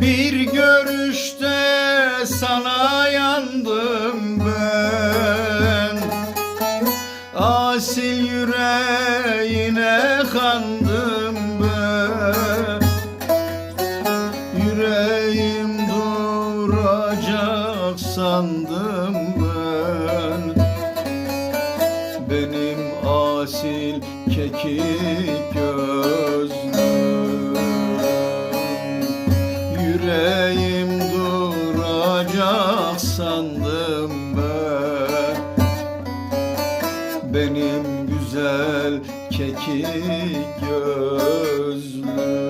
Bir görüşte sana yandım ben. Asil yüreğine kandım ben. Yüreğim duracak sandım ben. Benim asil kekik gözlüm duracak sandım ben. Benim güzel kekik gözlüm